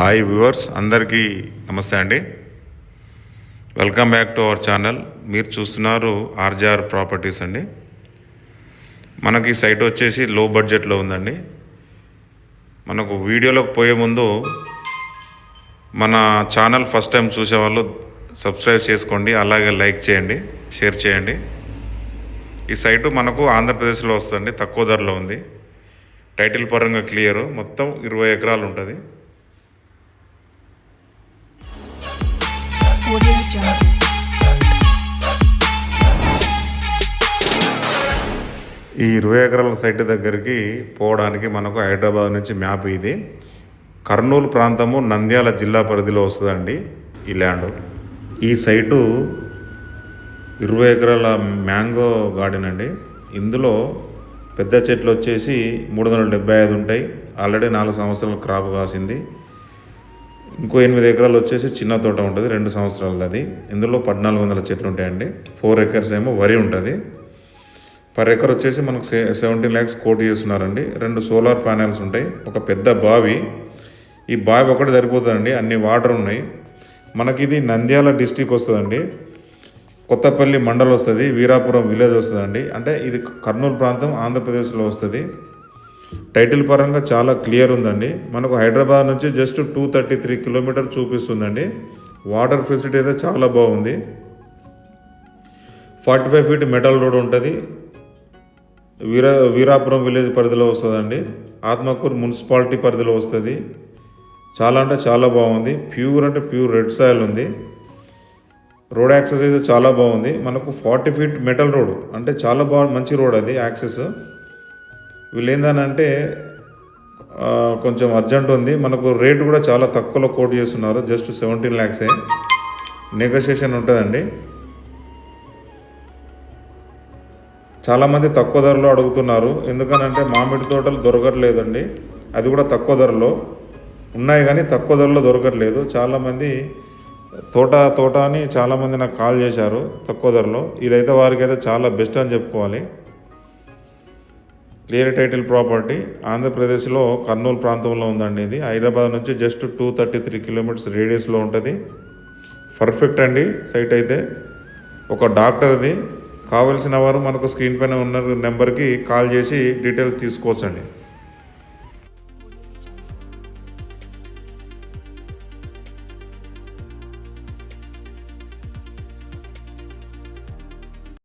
Hi viewers అందరికీ నమస్తే అండి. Welcome back to our channel. మీరు చూస్తున్నారు ఆర్జీఆర్ ప్రాపర్టీస్ అండి. మనకి సైట్ వచ్చేసి లో బడ్జెట్లో ఉందండి. మనకు వీడియోలోకి పోయే ముందు మన ఛానల్ ఫస్ట్ టైం చూసేవాళ్ళు సబ్స్క్రైబ్ చేసుకోండి అలాగే లైక్ చేయండి షేర్ చేయండి. ఈ సైటు మనకు ఆంధ్రప్రదేశ్లో వస్తుంది తక్కువ ధరలో ఉంది. టైటిల్ పరంగా క్లియర్ మొత్తం ఇరవై ఎకరాలు ఉంటుంది. Audio Jungle. ఈ ఇరవై ఎకరాల సైట్ దగ్గరికి పోవడానికి మనకు హైదరాబాద్ నుంచి మ్యాప్ ఇది. కర్నూలు ప్రాంతము నంద్యాల జిల్లా పరిధిలో వస్తుందండి ఈ ల్యాండ్. ఈ సైటు ఇరవై ఎకరాల మ్యాంగో గార్డెన్ అండి. ఇందులో పెద్ద చెట్లు వచ్చేసి మూడు వందల డెబ్బై ఐదు ఉంటాయి. ఆల్రెడీ నాలుగు సంవత్సరాల క్రాప్ కాసింది. ఇంకో ఎనిమిది ఎకరాలు వచ్చేసి చిన్న తోట ఉంటుంది రెండు సంవత్సరాలది అది. ఇందులో పద్నాలుగు వందల చెట్లు ఉంటాయండి. ఫోర్ ఎకర్స్ ఏమో వరి ఉంటుంది. పర్ ఎకర్ వచ్చేసి మనకు సె సెవెంటీన్ ల్యాక్స్ కోట్ చేస్తున్నారండి. రెండు సోలార్ ప్యానెల్స్ ఉంటాయి. ఒక పెద్ద బావి. ఈ బావి ఒకటి సరిపోతుందండి. అన్ని వాటర్ ఉన్నాయి. మనకి ఇది నంద్యాల డిస్టిక్ వస్తుందండి. కొత్తపల్లి మండల్ వస్తుంది. వీరాపురం విలేజ్ వస్తుందండి. అంటే ఇది కర్నూలు ప్రాంతం ఆంధ్రప్రదేశ్లో వస్తుంది. టైటిల్ పరంగా చాలా క్లియర్ ఉందండి. మనకు హైదరాబాద్ నుంచి just two thirty three kilometre చూపిస్తుందండి. Water facility అయితే చాలా బాగుంది. Forty five feet metal road ఉంటుంది. వీరా వీరాపురం విలేజ్ పరిధిలో వస్తుందండి. ఆత్మకూరు మున్సిపాలిటీ పరిధిలో వస్తుంది. చాలా అంటే చాలా బాగుంది. ప్యూర్ అంటే ప్యూర్ రెడ్ సాయిల్ ఉంది. రోడ్ యాక్సెస్ అయితే చాలా బాగుంది. మనకు ఫార్టీ ఫీట్ మెటల్ రోడ్ అంటే చాలా బాగా మంచి రోడ్ అది యాక్సెస్. వీళ్ళు ఏందనంటే కొంచెం అర్జెంట్ ఉంది. మనకు రేట్ కూడా చాలా తక్కువలో కోట్ చేస్తున్నారు. జస్ట్ సెవెంటీన్ ల్యాక్సే నెగోషియేషన్ ఉంటుందండి. చాలామంది తక్కువ ధరలో అడుగుతున్నారు. ఎందుకనంటే మామిడి తోటలు దొరకట్లేదండి. అది కూడా తక్కువ ధరలో. ఉన్నాయి కానీ తక్కువ ధరలో దొరకట్లేదు. చాలామంది తోట తోట అని చాలామంది నాకు కాల్ చేశారు తక్కువ ధరలో. ఇదైతే వారికి అయితే చాలా బెస్ట్ అని చెప్పుకోవాలి. క్లియర్ టైటిల్ ప్రాపర్టీ ఆంధ్రప్రదేశ్లో కర్నూలు ప్రాంతంలో ఉందండి ఇది. హైదరాబాద్ నుంచి just two thirty three kilometres రేడియస్లో ఉంటుంది. పర్ఫెక్ట్ అండి సైట్ అయితే. ఒక డాక్టర్ది కావలసిన వారు మనకు స్క్రీన్ పైన ఉన్న నెంబర్కి కాల్ చేసి డీటెయిల్స్ తీసుకోవచ్చండి.